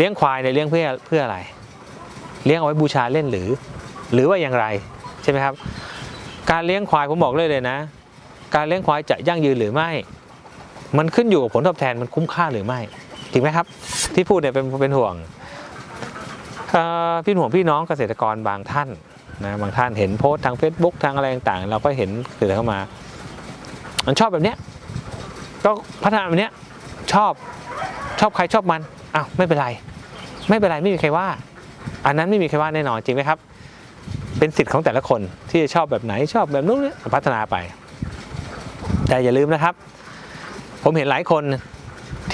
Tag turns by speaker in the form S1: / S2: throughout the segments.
S1: เลี้ยงควายเนี่ยเลี้ยงเพื่อเพื่ออะไร เลี้ยงเอาไว้บูชาเล่นหรือ หรือว่าอย่างไรใช่ไหมครับ การเลี้ยงควายผมบอกเลยเลยนะ การเลี้ยงควายจะยั่งยืนหรือไม่ มันขึ้นอยู่กับผลตอบแทนมันคุ้มค่าหรือไม่จริงไหมครับ ที่พูดเนี่ยเป็นเป็นห่วงพี่ห่วงพี่น้องเกษตรกรบางท่านนะบางท่านเห็นโพสต์ทาง Facebook ทางอะไรต่างๆ เราก็เห็นเกิดเข้ามา มันชอบแบบเนี้ยก็พัฒนาแบบเนี้ยชอบชอบใครชอบมันอ้าวไม่เป็นไร ไม่เป็นไรไม่มีใครว่า อันนั้นไม่มีใครว่าแน่นอนจริงไหมครับ เป็นสิทธิ์ของแต่ละคนที่จะชอบแบบไหนชอบแบบนู้นพัฒนาไป แต่อย่าลืมนะครับ ผมเห็นหลายคน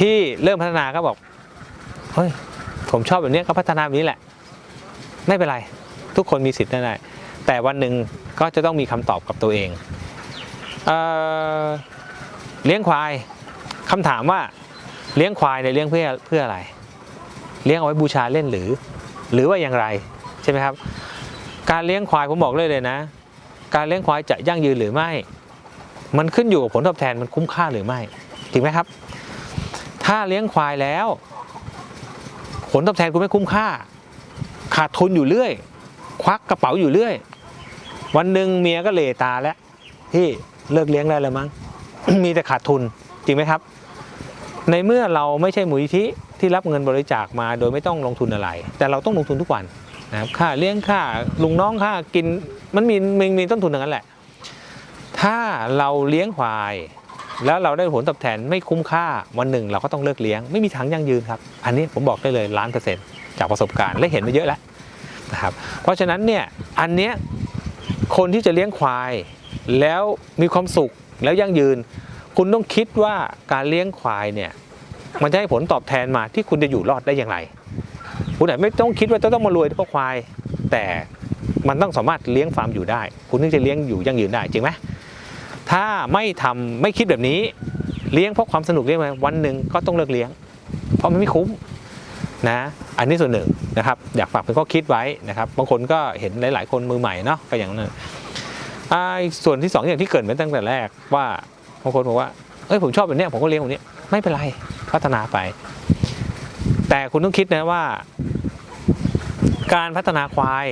S1: ที่เริ่มพัฒนาก็บอกเฮ้ยผมชอบแบบนี้ก็พัฒนาแบบนี้แหละ ไม่เป็นไร ทุกคนมีสิทธิ์ได้แต่วันหนึ่งก็จะต้องมีคำตอบกับตัวเองเอเลี้ยงควายคำถามว่าเลี้ยงควายเนี่ยเลี้ยงเพื่อเพื่ออะไร เลี้ยงเอาไว้บูชาเล่นหรือ หรือว่าอย่างไรใช่ไหมครับ การเลี้ยงควายผมบอกเลยเลยนะ การเลี้ยงควายจะยั่งยืนหรือไม่ มันขึ้นอยู่กับผลตอบแทนมันคุ้มค่าหรือไม่จริงไหมครับ ถ้าเลี้ยงควายแล้ว ผลตอบแทนคุณไม่คุ้มค่า ขาดทุนอยู่เรื่อย ควักกระเป๋าอยู่เรื่อย วันหนึ่งเมียก็เลตาแล้วที่เลิกเลี้ยงได้แล้วมั้งมีแต่ขาดทุนจริงไหมครับ ในเมื่อเราไม่ใช่มูลนิธิ ที่รับเงินบริจาคมาโดยไม่ต้องลงทุนอะไร แต่เราต้องลงทุนทุกวันนะครับค่าเลี้ยงค่าลุงน้องค่ากินมันมีมันมีต้นทุนอย่างนั้นแหละ ถ้าเราเลี้ยงควาย แล้วเราได้ผลตอบแทนไม่คุ้มค่าวันหนึ่ง เราก็ต้องเลิกเลี้ยงไม่มีทางยั่งยืนครับ อันนี้ผมบอกได้เลยล้านเปอร์เซ็นต์จากประสบการณ์และเห็นมาเยอะแล้วนะครับเพราะฉะนั้นเนี่ยอันเนี้ยคนที่จะเลี้ยงควาย แล้วมีความสุขแล้วยั่งยืน คุณต้องคิดว่าการเลี้ยงควายเนี่ย มันจะให้ผลตอบแทนมาที่คุณจะอยู่รอดได้อย่างไร คุณอาจไม่ต้องคิดว่าจะต้องมารวยเพราะควาย แต่มันต้องสามารถเลี้ยงฟาร์มอยู่ได้ คุณถึงจะเลี้ยงอยู่ยั่งยืนได้จริงไหมถ้าไม่ทำไม่คิดแบบนี้เลี้ยงเพราะความสนุกเลี้ยงมวันหนึ่งก็ต้องเลิกเลี้ยง เพราะมันไม่คุ้มนะอันนี้ส่วนหนึ่งนะครับอยากฝากเป็นข้อคิดไว้นะครับบางคนก็เห็นหลาย ๆ คนมือใหม่เนาะก็อย่างนั้นอ่าส่วนที่สองอย่างที่เกิดมาตั้งแต่แรกว่าบางคนบอกว่า เอ้ยผมชอบแบบเนี้ยผมก็เลี้ยงแบบนี้ไม่เป็นไรพัฒนาไป แต่คุณต้องคิดนะว่า การพัฒนาควาย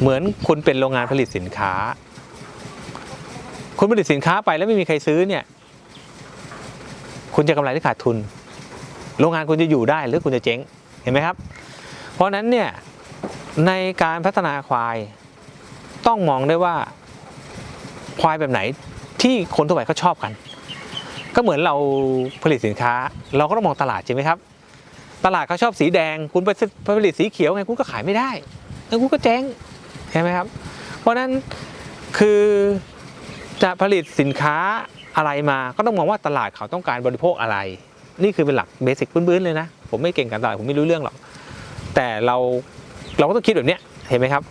S1: เหมือนคุณเป็นโรงงานผลิตสินค้า คุณผลิตสินค้าไปแล้วไม่มีใครซื้อเนี่ย คุณจะกำไรหรือขาดทุน โรงงานคุณจะอยู่ได้หรือคุณจะเจ๊งเห็นไหมครับ เพราะฉะนั้นเนี่ยในการพัฒนาควายต้องมองได้ว่าควายแบบไหน ที่คนทั่วไปเขาชอบกัน ก็เหมือนเราผลิตสินค้า เราก็ต้องมองตลาดใช่ไหมครับ ตลาดเขาชอบสีแดง คุณไปผลิตสีเขียวไงคุณก็ขายไม่ได้แล้วคุณก็เจ๊งใช่ไหมครับ เพราะฉะนั้นคือจะผลิตสินค้าอะไรมาก็ต้องมองว่าตลาดเขาต้องการบริโภคอะไร นี่คือเป็นหลักเบสิกพื้นๆเลยนะ ผมไม่เก่งการตลาดผมไม่รู้เรื่องหรอก แต่เราเราก็ต้องคิดแบบนี้เห็นไหมครับ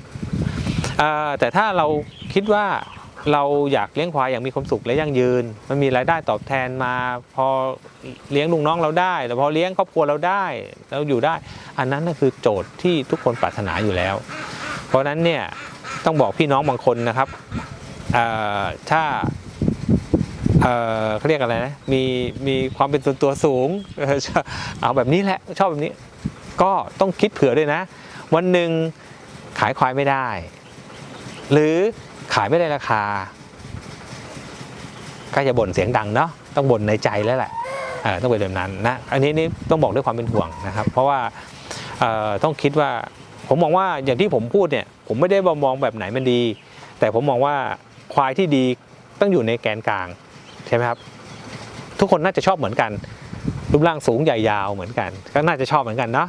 S1: แต่ถ้าเราคิดว่า เราอยากเลี้ยงควายอย่างมีความสุขและยั่งยืน มันมีรายได้ตอบแทนมา พอเลี้ยงลุงน้องเราได้แต่พอเลี้ยงครอบครัวเราได้เราอยู่ได้ อันนั้นน่ะคือโจทย์ที่ทุกคนปรารถนาอยู่แล้ว เพราะนั้นเนี่ยต้องบอกพี่น้องบางคนนะครับถ้าเขาเรียกอะไรนะมีมีความเป็นส่วนตัวสูงเออชอบเอาแบบนี้แหละชอบแบบนี้ ก็ต้องคิดเผื่อด้วยนะ วันหนึ่งขายควายไม่ได้ หรือ ขายไม่ได้ราคา ก็จะบ่นเสียงดังเนาะต้องบ่นในใจแล้วแหละเออต้องเป็นแบบนั้นนะอันนี้นี่ต้องบอกด้วยความเป็นห่วงนะครับ เพราะว่าต้องคิดว่าผมมองว่าอย่างที่ผมพูดเนี่ยผมไม่ได้มองแบบไหนมันดี แต่ผมมองว่าควายที่ดีต้องอยู่ในแกนกลางใช่ไหมครับทุกคนน่าจะชอบเหมือนกัน รูปร่างสูงใหญ่ยาวเหมือนกัน ก็น่าจะชอบเหมือนกันเนาะ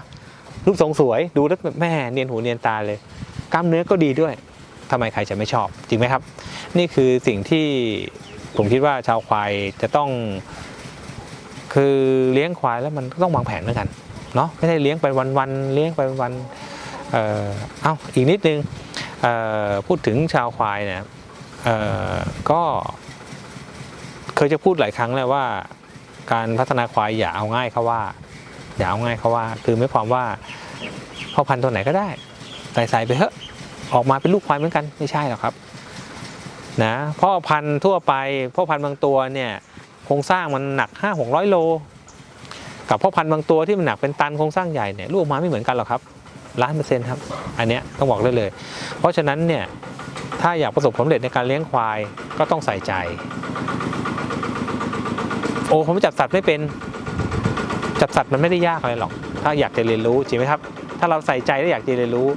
S1: รูปทรงสวยดูแล้วแม่เนียนหูเนียนตาเลย กล้ามเนื้อก็ดีด้วย ทำไมใครจะไม่ชอบ จริงไหมครับ นี่คือสิ่งที่ผมคิดว่าชาวควายจะต้อง คือเลี้ยงควายแล้วมันก็ต้องวางแผนเหมือนกันเนาะไม่ได้เลี้ยงไปวันๆเลี้ยงไปวันๆเอ่อเอ้าอีกนิดนึงเออพูดถึงชาวควายเนี่ยเออก็เคยจะพูดหลายครั้งแล้วว่า การพัฒนาควายอย่าเอาง่ายเขาว่า อย่าเอาง่ายเขาว่า คือไม่ความว่าพ่อพันธุ์ตัวไหนก็ได้ใส่ใส่ไปเถอะ ออกมาเป็นลูกควายเหมือนกันไม่ใช่หรอกครับนะพ่อพันธุ์ทั่วไปพ่อพันธุ์บางตัวเนี่ยโครงสร้างมันหนักห้าหกร้อยโล กับพ่อพันธุ์บางตัวที่มันหนักเป็นตันโครงสร้างใหญ่เนี่ยลูกออกมาไม่เหมือนกันหรอกครับล้านเปอร์เซ็นต์ครับอันเนี้ยต้องบอกได้เลย เพราะฉะนั้นเนี่ยถ้าอยากประสบความสำเร็จในการเลี้ยงควายก็ต้องใส่ใจ โอ้ผมจับสัตว์ไม่เป็นจับสัตว์มันไม่ได้ยากอะไรหรอก ถ้าอยากจะเรียนรู้จริงไหมครับ ถ้าเราใส่ใจและอยากจะเรียนรู้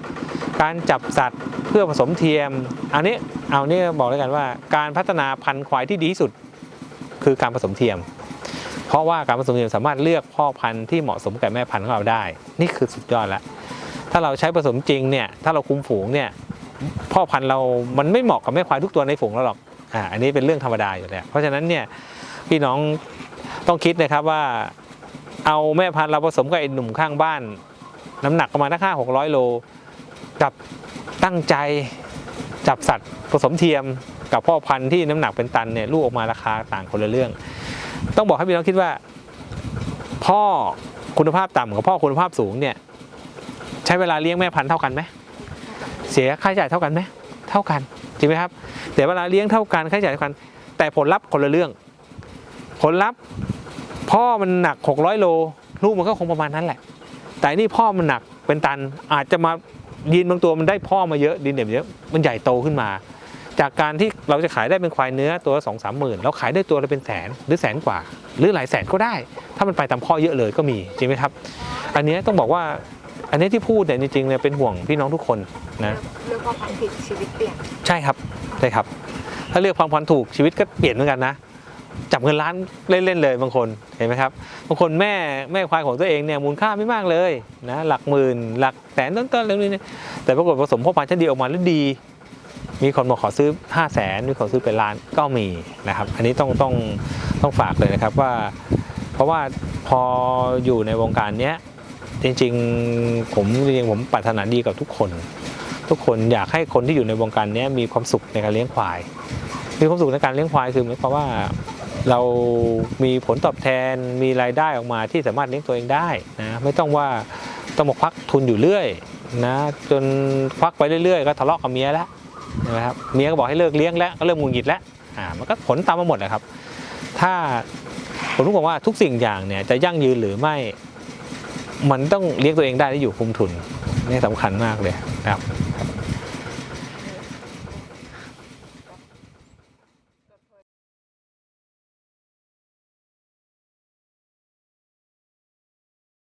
S1: การจับสัตว์เพื่อผสมเทียม อันนี้เอาเนี่บอกเลยกันว่า การพัฒนาพันธุ์ควายที่ดีที่สุด คือการผสมเทียม เพราะว่าการผสมเทียมสามารถเลือกพ่อพันธุ์ที่เหมาะสมกับแม่พันธุ์ของเราได้ นี่คือสุดยอดล้วถ้าเราใช้ผสมจริงเนี่ยถ้าเราคุมฝูงเนี่ยพ่อพันธุ์เรามันไม่เหมาะกับแม่ควายทุกตัวในฝูงเราหรอกอ่าอันนี้เป็นเรื่องธรรมดาอยู่แล้วเพราะฉะนั้นเนี่ยพี่น้องต้องคิดนะครับว่าเอาแม่พันธุ์เราผสมกับไอ้หนุ่มข้างบ้าน น้ำหนักประมาณห้าหกร้อยโล กับตั้งใจจับสัตว์ผสมเทียมกับพ่อพันธุ์ที่น้ำหนักเป็นตันเนี่ยลูกออกมาราคาต่างคนละเรื่อง ต้องบอกให้พี่น้องคิดว่า พ่อคุณภาพต่ำกับพ่อคุณภาพสูงเนี่ยใช้เวลาเลี้ยงแม่พันธุ์เท่ากันไหมเสียค่าใช้จ่ายเท่ากันไหมเท่ากันจริงไหมครับเสียเวลาเลี้ยงเท่ากันค่าใช้จ่ายเท่ากัน แต่ผลลัพธ์คนละเรื่อง ผลลัพธ์พ่อมันหนัก 600 โลลูกมันก็คงประมาณนั้นแหละ แต่นี่พ่อมันหนักเป็นตันอาจจะมา ยีนบางตัวมันได้พ่อมาเยอะดินเดี่ยมเยอะมันใหญ่โตขึ้นมา จากการที่เราจะขายได้เป็นควายเนื้อตัวละสองสามหมื่นเราขายได้ตัวละเป็นแสนหรือแสนกว่า หรือหลายแสนก็ได้ ถ้ามันไปตามพ่อเยอะเลยก็มีจริงไหมครับ อันนี้ต้องบอกว่าอันนี้ที่พูดเนี่ยจริงๆเนี่ยเป็นห่วงพี่น้องทุกคนนะ
S2: เลือกพ่อพันธุ์ผิดชีวิตเปลี่ยน
S1: ใช่ครับใช่ครับ ถ้าเลือกความพันธุ์ถูกชีวิตก็เปลี่ยนเหมือนกันนะ จับเงินล้านเล่นๆเลยบางคนเห็นไหมครับบางคนแม่แม่ควายของตัวเองเนี่ยมูลค่าไม่มากเลยนะหลักหมื่นหลักแสนต้นๆเรื่องนี้เนี่ยแต่ปรากฏผสมพ่อพันธุ์ชั้นดีออกมาแล้วดี มีคนมาขอซื้อ 5 0 0แสนมีคนซื้อเป็นล้านก็มีนะครับ อันนี้ต้องต้องต้องฝากเลยนะครับว่า เพราะว่าพออยู่ในวงการเนี้ยจริงๆผมจริงๆผมปรารถนาดีกับทุกคน ทุกคนอยากให้คนที่อยู่ในวงการเนี้ยมีความสุขในการเลี้ยงควาย มีความสุขในการเลี้ยงควายคือหมายความว่า เรามีผลตอบแทนมีรายได้ออกมาที่สามารถเลี้ยงตัวเองได้นะไม่ต้องว่าต้องมาควักทุนอยู่เรื่อยนะจนควักไปเรื่อยๆ ก็ทะเลาะกับเมียแล้วนะครับเมียก็บอกให้เลิกเลี้ยงแล้วก็เริ่มงุดหงิดแล้วอ่ามันก็ผลตามมาหมดเลยครับ ถ้าผมรู้บอกว่าทุกสิ่งอย่างเนี่ยจะยั่งยืนหรือไม่มันต้องเลี้ยงตัวเองได้และอยู่คุมทุนนี่สำคัญมากเลยนะครับ